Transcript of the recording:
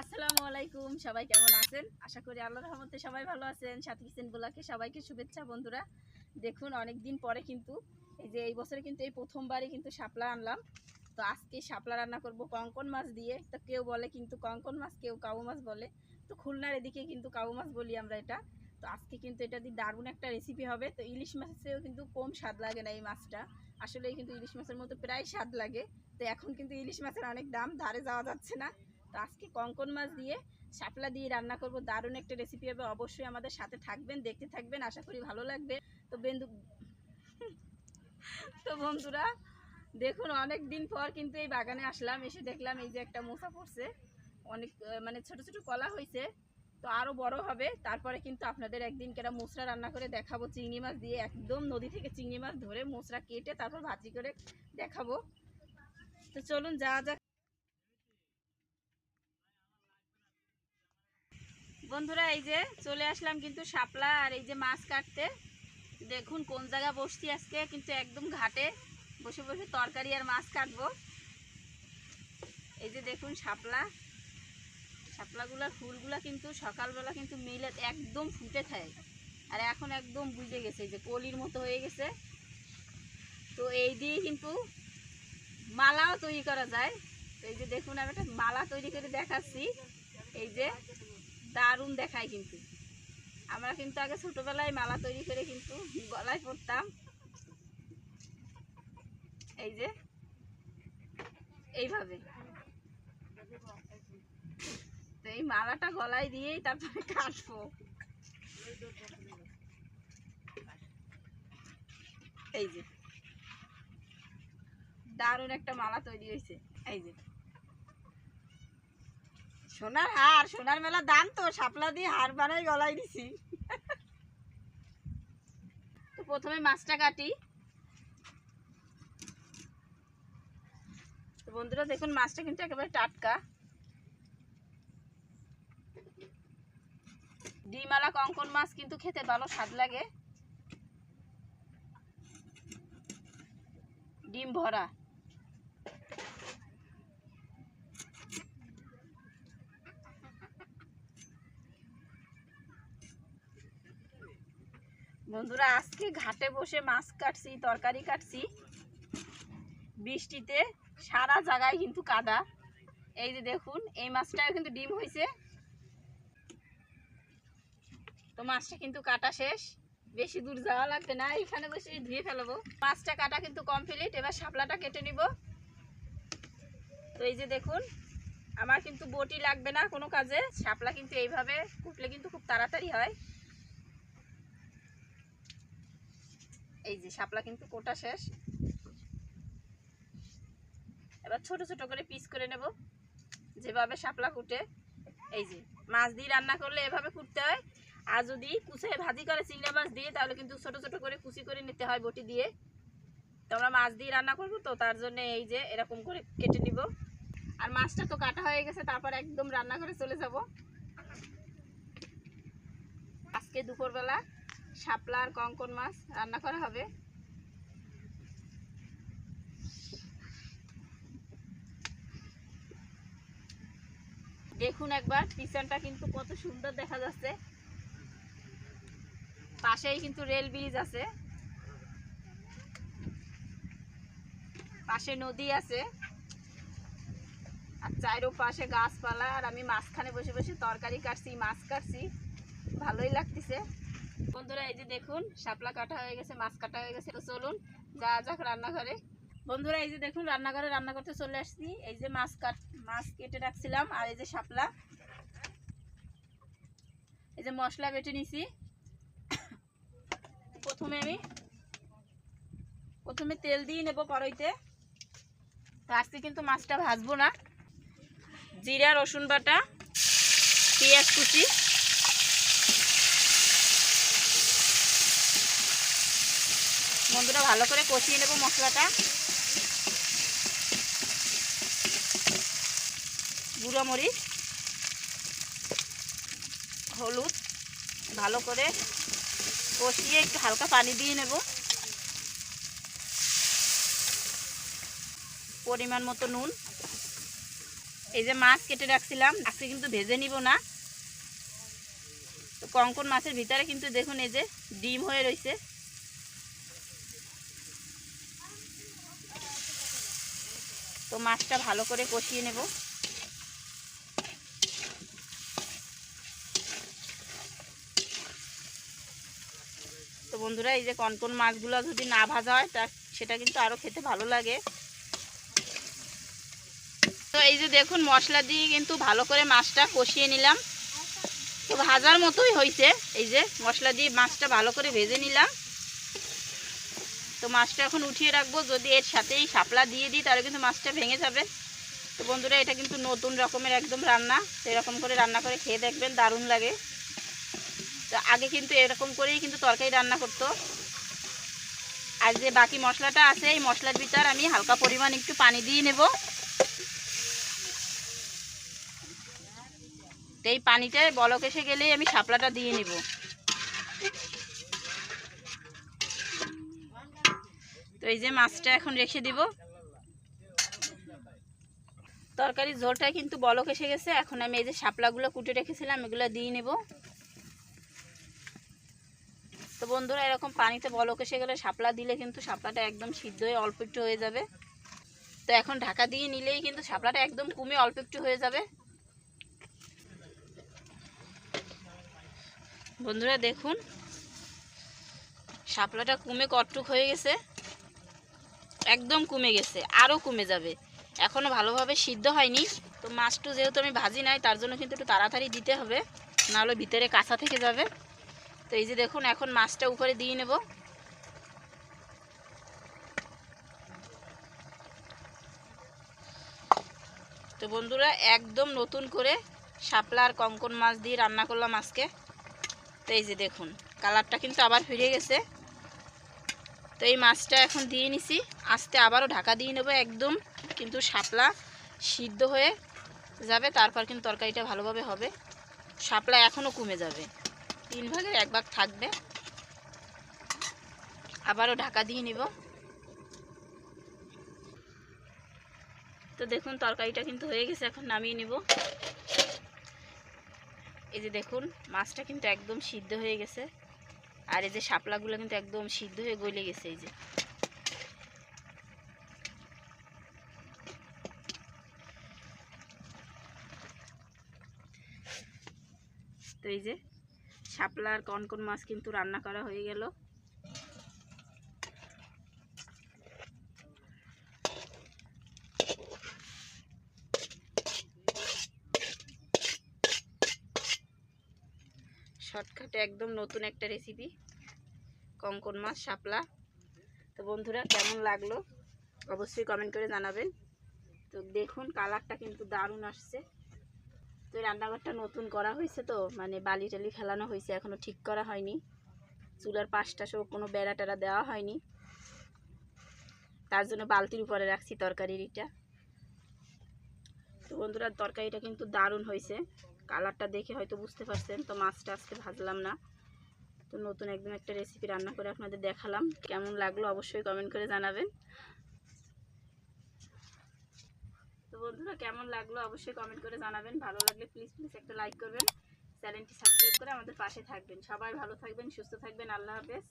আসসালামু আলাইকুম, সবাই কেমন আছেন? আশা করি আল্লাহর রহমতে সবাই ভালো আছেন। সাথী কিচেন ব্লকে সবাইকে শুভেচ্ছা বন্ধুরা। দেখুন অনেক দিন পরে কিন্তু এই যে এই বছরে কিন্তু এই প্রথমবারই কিন্তু শাপলা আনলাম। তো আজকে শাপলা রান্না করব কঙ্কন মাছ দিয়ে। তো কেউ বলে কিন্তু কঙ্কন মাছ, কেউ কাবু মাছ বলে। তো খুলনার এদিকে কিন্তু কাবু মাছ বলি আমরা এটা। তো আজকে কিন্তু এটা দিয়ে দারুণ একটা রেসিপি হবে। তো ইলিশ মাছেও কিন্তু কম স্বাদ লাগে না এই মাছটা। আসলে কিন্তু ইলিশ মাছের মতো প্রায় স্বাদ লাগে। তো এখন কিন্তু ইলিশ মাছের অনেক দাম, ধারে যাওয়া যাচ্ছে না। তো আজকে কঙ্কন মাছ দিয়ে শাপলা দিয়ে রান্না করব। দারুণ একটা রেসিপি হবে। অবশ্যই আমাদের সাথে থাকবেন, দেখতে থাকবেন। আশা করি ভালো লাগবে। তো বেন্দু তো বন্ধুরা, দেখুন অনেক দিন পর কিন্তু এই বাগানে আসলাম। এসে দেখলাম এই যে একটা মোসা পড়ছে। অনেক মানে ছোট ছোট কলা হয়েছে। তো আরও বড় হবে। তারপরে কিন্তু আপনাদের একদিন কেরা মোসরা রান্না করে দেখাবো। চিংড়ি মাছ দিয়ে একদম নদী থেকে চিংড়ি মাছ ধরে মোসরা কেটে তারপর ভাজি করে দেখাবো। তো চলুন যা যাক। বন্ধুরা, এই যে চলে আসলাম কিন্তু শাপলা আর এই যে মাছ কাটতে। দেখুন কোন জায়গা বসছি আজকে, কিন্তু একদম ঘাটে বসে বসে তরকারি আর মাছ কাটবো। এই যে দেখুন শাপলা। শাপলাগুলার ফুলগুলা কিন্তু সকালবেলা কিন্তু মিলে একদম ফুটে থাকে। আর এখন একদম বুঝে গেছে যে কলির মতো হয়ে গেছে। তো এই দিয়ে কিন্তু মালাও তৈরি করা যায়। তো এই যে দেখুন আমি একটা মালা তৈরি করে দেখাচ্ছি। এই যে দারুণ দেখায় কিন্তু। আমরা কিন্তু আগে ছোটবেলায় মালা তৈরি করে কিন্তু গলায় পরতাম। এই যে, এইভাবে। তো এই মালাটা গলায় দিয়েই তারপরে কাটবো। এই যে, দারুণ একটা মালা তৈরি হয়েছে। এই যে। সোনার হার, সোনার মেলা দাম তো, শাপলা দিয়ে হার বানাই গলায় দিছি। তো প্রথমে মাছটা কাটি। তো বন্ধুরা, দেখুন, মাছটা কিন্তু একেবারে টাটকা। ডিমালা কঙ্কন মাছ কিন্তু খেতে ভালো স্বাদ লাগে। ডিম ভরা। বন্ধুরা, আজকে ঘাটে বসে মাছ কাটছি, তরকারি কাটছি। বৃষ্টিতে সারা জায়গায় কিন্তু কাদা। এই যে দেখুন, এই মাছটাও কিন্তু ডিম হয়েছে। তো মাছটা কিন্তু কাটা শেষ। বেশি দূর যাওয়া লাগবে না, এখানে বসে ধুয়ে ফেলব। মাছটা কাটা কিন্তু কমপ্লিট এবার শাপলাটা কেটে নিব। তো এই যে দেখুন, আমার কিন্তু বটি লাগবে না কোনো কাজে। শাপলা কিন্তু এইভাবে কুটলে কিন্তু খুব তাড়াতাড়ি হয়। এই যে শাপলা কিন্তু কোটা শেষ। এবার ছোট ছোট করে পিস করে নেব। যেভাবে শাপলা কুটে, এই যে মাছ দিয়ে রান্না করলে এভাবে কুটতে হয়। আর যদি কুচে ভাজি করে চিংড়া মাছ দিয়ে, তাহলে কিন্তু ছোট ছোট করে কুচি করে নিতে হয় বটি দিয়ে। তো আমরা মাছ দিয়ে রান্না করব তো, তার জন্য এই যে এরকম করে কেটে নিব। আর মাছটা তো কাটা হয়ে গেছে, তারপর একদম রান্না করে চলে যাব। আজকে দুপুরবেলা শাপলা আর কঙ্কন মাছ রান্না করা হবে। দেখুন একবার, পিছনটা কিন্তু কত সুন্দর দেখা যাচ্ছে। পাশেই কিন্তু রেল ব্রিজ আছে। পাশে নদী আছে। আর চাইরো পাশে গাছপালা, আর আমি মাঝখানে বসে বসে তরকারি কাটছি, মাছ কাটছি। ভালোই লাগতেছে। বন্ধুরা, এই যে দেখুন, শাপলা কাটা হয়ে গেছে, মাছ কাটা হয়ে গেছে। তো চলুন যা যাক রান্নাঘরে। বন্ধুরা, এই যে দেখুন, রান্নাঘরে, রান্না করতে চলে আসছি। এই যে মাছ কাট, মাছ কেটে রাখছিলাম, আর এই যে শাপলা। এই যে মশলা বেটে নিছি। প্রথমে আমি, প্রথমে তেল দিয়ে নেব কড়াইতে। আজকে কিন্তু মাছটা ভাজবো না। জিরা, রসুন বাটা, পেঁয়াজ কুচি। বন্ধুরা ভালো করে কষিয়ে নেব মশলাটা। গুঁড়ো মরিচ, হলুদ, ভালো করে কষিয়ে একটু হালকা পানি দিয়ে নেব। পরিমাণ মতো নুন। এই যে মাছ কেটে রাখছিলাম, আজকে কিন্তু ভেজে নিব না। কঙ্কন মাছের ভিতরে কিন্তু দেখুন এই যে ডিম হয়ে রয়েছে তো মাছটা ভালো করে কষিয়ে নেব। তো বন্ধুরা, এই যে কনকন মাছগুলো যদি না ভাজা হয়, তা সেটা কিন্তু আরও খেতে ভালো লাগে। তো এই যে দেখুন, মশলা দিয়ে কিন্তু ভালো করে মাছটা কষিয়ে নিলাম। তো ভাজার মতোই হয়েছে এই যে মশলা দিয়ে মাছটা ভালো করে ভেজে নিলাম। তো মাছটা এখন উঠিয়ে রাখব। যদি এর সাথেই শাপলা দিয়ে দিই, তাহলে কিন্তু মাছটা ভেঙে যাবে। তো বন্ধুরা, এটা কিন্তু নতুন রকমের একদম রান্না। এরকম করে রান্না করে খেয়ে দেখবেন, দারুণ লাগে। তো আগে কিন্তু এরকম করেই কিন্তু তরকারি রান্না করতো। আর যে বাকি মশলাটা আছে, এই মশলার ভিতর আমি হালকা পরিমাণ একটু পানি দিয়ে নেব। এই পানিটায় বলক এসে গেলেই আমি শাপলাটা দিয়ে নেব। তো এই যে মাছটা এখন রেখে দিব। তরকারির ঝোলটা কিন্তু বলক এসে গেছে। এখন আমি এই যে শাপলাগুলো কুটে রেখেছিলাম, এগুলো দিয়ে নেব। তো বন্ধুরা, এরকম পানিতে বলক এসে গেলে শাপলা দিলে কিন্তু শাপলাটা একদম সিদ্ধ হয়ে অল্প একটু হয়ে যাবে। তো এখন ঢাকা দিয়ে নিলেই কিন্তু শাপলাটা একদম কমে অল্প একটু হয়ে যাবে। বন্ধুরা, দেখুন, শাপলাটা কমে কটটুক হয়ে গেছে। একদম কমে গেছে আরও কমে যাবে। এখনও ভালোভাবে সিদ্ধ হয়নি। তো মাছটু যেহেতু আমি ভাজি নাই, তার জন্য কিন্তু একটু তাড়াতাড়ি দিতে হবে, নাহলে ভিতরে কাঁচা থেকে যাবে। তো এই যে দেখুন, এখন মাছটা উপরে দিয়ে নেব। তো বন্ধুরা, একদম নতুন করে শাপলা আর কঙ্কন মাছ দিয়ে রান্না করলাম আজকে। তো এই যে দেখুন, কালারটা কিন্তু আবার ফিরে গেছে। তো এই মাছটা এখন দিয়ে নিছি। আস্তে আবারও ঢাকা দিয়ে নেব একদম, কিন্তু শাপলা সিদ্ধ হয়ে যাবে, তারপর কিন্তু তরকারিটা ভালোভাবে হবে। শাপলা এখনও কমে যাবে। তিন ভাগের এক ভাগ থাকবে। আবারও ঢাকা দিয়ে নিব। তো দেখুন, তরকারিটা কিন্তু হয়ে গেছে, এখন নামিয়ে নিব। এই যে দেখুন, মাছটা কিন্তু একদম সিদ্ধ হয়ে গেছে। আর এই যে শাপলাগুলো কিন্তু একদম সিদ্ধ হয়ে গলে গেছে এই যে। তো এই যে শাপলা আর কনকন মাছ কিন্তু রান্না করা হয়ে গেল। শর্টকাটে, একদম নতুন একটা রেসিপি কঙ্কন মাছ, শাপলা। তো বন্ধুরা, কেমন লাগল? অবশ্যই কমেন্ট করে জানাবেন। তো দেখুন কালারটা কিন্তু দারুণ আসছে। তো রান্নাঘরটা নতুন করা হয়েছে তো মানে বালি টালি ফেলানো হয়েছে এখনও ঠিক করা হয়নি। চুলার পাশটা সব কোনো বেড়া টেড়া দেওয়া হয়নি। তার জন্য বালতির উপরে রাখছি তরকারির এটা তো বন্ধুরা, তরকারিটা কিন্তু দারুণ হয়েছে। কালারটা দেখে হয়তো বুঝতে পারছেন, তো মাছটা আজকে ভাজলাম না। তো নতুন একদম একটা রেসিপি রান্না করে আপনাদের দেখালাম। কেমন লাগল অবশ্যই কমেন্ট করে জানাবেন। তো বন্ধুরা, কেমন লাগল অবশ্যই কমেন্ট করে জানাবেন। ভালো লাগলে প্লিজ প্লিজ একটা লাইক করবেন। চ্যানেলটি সাবস্ক্রাইব করে আমাদের পাশে থাকবেন। সবাই ভালো থাকবেন, সুস্থ থাকবেন। আল্লাহ হাফেজ।